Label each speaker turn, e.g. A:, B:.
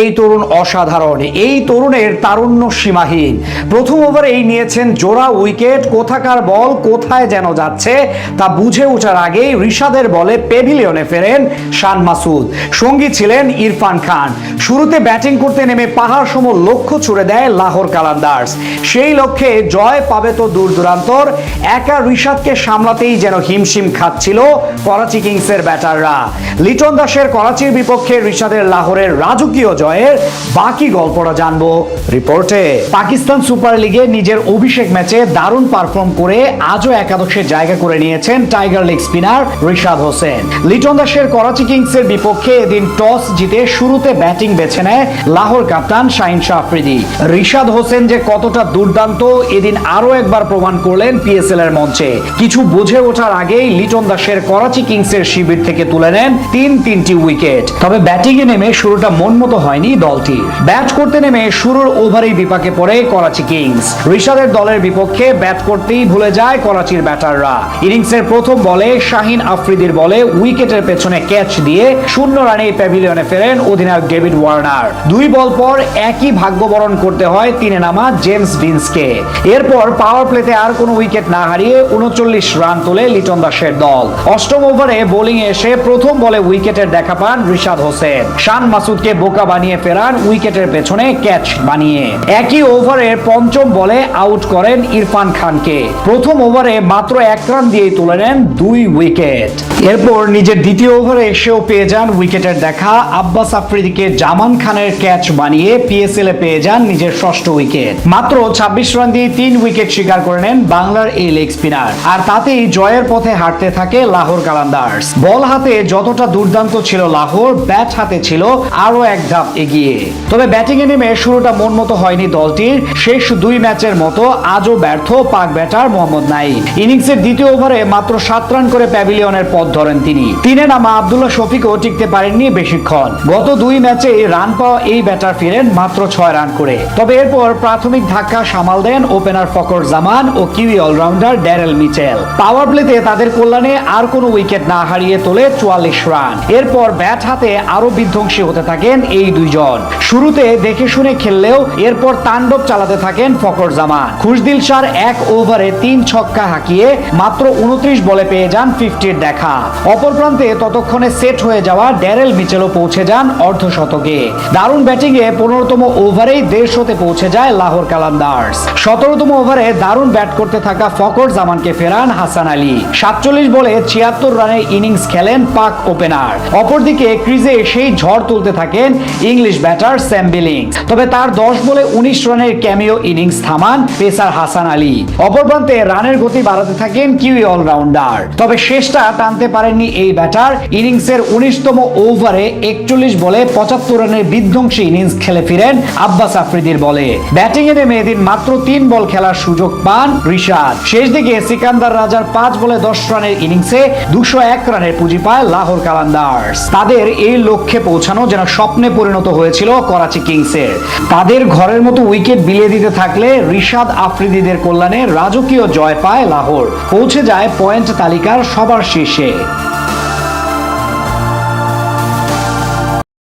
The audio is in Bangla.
A: এই তরুণ অসাধারণ, এই তরুণের তারুণ্য সীমাহীন। প্রথম ওভারেই নিয়েছেন জোড়া উইকেট, কোথাকার বল, কোথায় যেন যাচ্ছে, তা বুঝে ওঠার আগেই ঋষাদের বলে পেভিলিয়নে ফেরেন শান মাসুদ। সঙ্গী ছিলেন ইরফান খান। শুরুতে ব্যাটিং করতে নেমে পাহাড় সম লক্ষ্য ছুড়ে দেয় লাহোর কালান্দার্স। সেই লক্ষ্যে জয় পাবে তো দূর দূরান্তর। একা ঋষাদকে সামলাতেই যেন হিমশিম খাচ্ছিল করাচি কিংসের ব্যাটাররা। লিটন দাসের করাচির বিপক্ষে ঋষাদের লাহোরের রাজকীয় জয়ের বাকি গল্পটা জানব রিপোর্টে। পাকিস্তান সুপার লিগে নিজের অভিষেক ম্যাচে দারুণ পারফর্ম করে আজও একাদশে জায়গা করে নিয়েছেন tiger leg spinner Rishad Hossain. Liton দাসের করাচি কিংসের বিপক্ষে এদিন টস জিতে শুরুতে ব্যাটিং বেছে নেয় লাহোর কাপ্তান শাহিন শাহ রিশাদ হোসেন যে কতটা দুর্দান্ত, এদিন আরও একবার প্রমাণ করলেন পিএসএল এর মঞ্চে। কিছু বুঝে ওঠার আগেই লিটন দাসের করাচি কিংসের শিবির থেকে তুলে নেন তিন তিনটি উইকেট। তবে ব্যাটিং এ নেমে শুরুটা মন মতো হয়নি দলটির ব্যাট করতে নেমে শুরুর ওভারেই বিপাকে পড়ে করাচি কিংস। ঋষাদের দলের বিপক্ষে ব্যাট করতেই ভুলে যায় করাচির ব্যাটাররা। ইনিংসের প্রথম বলে শাহিন আফ্রিদির বলে উইকেটের পেছনে ক্যাচ দিয়ে শূন্য রানে প্যাভিলিয়নে ফেরেন অধিনায়ক ডেভিড ওয়ার্নার। দুই বল পর একই ভাগ্য বরণ করতে হয় তিনে নামা জেমস ভিন্সকে। এরপর পাওয়ার প্লেতে আর কোনো উইকেট না হারিয়ে উনচল্লিশ রান তোলে লিটন দাসের দল। অষ্টম ওভারে বোলিং এসে প্রথম বলে উইকেটের দেখা পান রিশাদ হোসেন। শান মাসুদকে বোকা বানিয়ে ফেরান উইকেটের পেছনে ক্যাচ বানিয়ে। একই ওভারের পঞ্চম বলে আউট করেন ইরফান খানকে। প্রথম ওভারে মাত্র এক রান দিয়েই তুলে নেন দুই উইকেট। এরপর নিজের দ্বিতীয় ওভারে এসেও পেয়ে যান উইকেটের দেখা। আব্বাস আফ্রিদিকে জামান খানের ক্যাচ বানিয়ে পিএসএল এ পেয়ে যান নিজের ষষ্ঠ উইকেট। মাত্র ছাব্বিশ রান দিয়ে তিন উইকেট শিকার করে নেন বাংলার এই লেগ স্পিনার। আর তাতেই জয়ের পথে হাঁটতে থাকে লাহোর কালান্দার্স। বল হাতে যতটা দুর্দান্ত ছিল লাহোর, ব্যাট হাতে ছিল আরও এক ধাপ এগিয়ে। তবে ব্যাটিং এ নেমে শুরুটা মন মতো হয়নি দলটির। শেষ দুই ম্যাচের মতো আজও ব্যর্থ পাক ব্যাটার মোহাম্মদ নাইম ইনিংসের দ্বিতীয় ওভারে মাত্র সাত রান করে প্যাভিলিয়নের পথ ধরেন তিনি। তিনে নামা আবদুল্লাহ শফিকও টিকতে পারেননি বেশিক্ষণ। গত দুই ম্যাচে রান পাওয়া এই ব্যাটার ফিরেন মাত্র ছয় রান করে। তবে এরপর প্রাথমিক ধাক্কা সামাল দেন ওপেনার ফকর জামান ও Kiwi allrounder Daryl Mitchell. Power প্লেতে তাদের কল্যাণে আর কোনো উইকেট না হারিয়ে তোলে চুয়াল্লিশ রান। এরপর ব্যাট হাতে আরও বিধ্বংসী হতে থাকেন এই দুইজন। শুরুতে দেখে শুনে খেললেও এরপর তাণ্ডব চালাতে থাকেন ফকর জামান খুশদিল শাহর এক ওভারে তিন ছক্কা হাঁকিয়ে মাত্র উনত্রিশ বলে পেয়ে যান ফিফটির দেখা। অপর প্রান্তে ততক্ষণে সেট হয়ে যাওয়া ড্যারেল মিচেলও পৌঁছে যান অর্ধশতকে। দারুণ ব্যাটিংয়ে পনেরোতম ওভারেই দেড়শোতে পৌঁছে যায় লাহোর কালান্দার্স। সতেরোতম ওভারে দারুণ ব্যাট করতে থাকা ফকর জামানকে ফেরান হাসান আলী। সাতচল্লিশ বলে ছিয়াত্তর রানের ইনিংস খেলেন পাক ওপেনার। অপরদিকে ক্রিজে সেই ঝড় তুলতে থাকেন ইংলিশ ব্যাটার স্যাম বিলিংস তবে তার দশ বলে উনিশ রানের ক্যামিও ইনিংস থামান পেসার হাসান আলী। অপর প্রান্তে রানের গতি বাড়াতে থাকেন কিউই অলরাউন্ডার। তবে শেষটা টানতে পারেননি এই ব্যাটার ইনিংসের উনিশতম ওভারে একচল্লিশ বলে পঁচাত্তর রানের বিধ্বংসী ইনিংস খেলে ফিরেন আব্বাস আফ্রিদির বলে। ব্যাটিং এ নেমে এদিন মাত্র তিন বল খেলার সুযোগ পান ঋষাদ শেষ দিকে সিকান্দার রাজার পাঁচ বলে দশ রানের ইনিংসে দুশো এক রানের পুঁজি পায় লাহোর কালান্দার্স। তাদের এই লক্ষ্যে পৌঁছানো যেন স্বপ্নে পরিণত হয়েছিল করাচি কিংসের। তাদের ঘরের মতো উইকেট বিলিয়ে দিতে থাকলে রিশাদ আফ্রিদিদের কল্যাণে রাজকীয় জয় পায় লাহোর। পৌঁছে যায় পয়েন্ট তালিকার সবার শীর্ষে।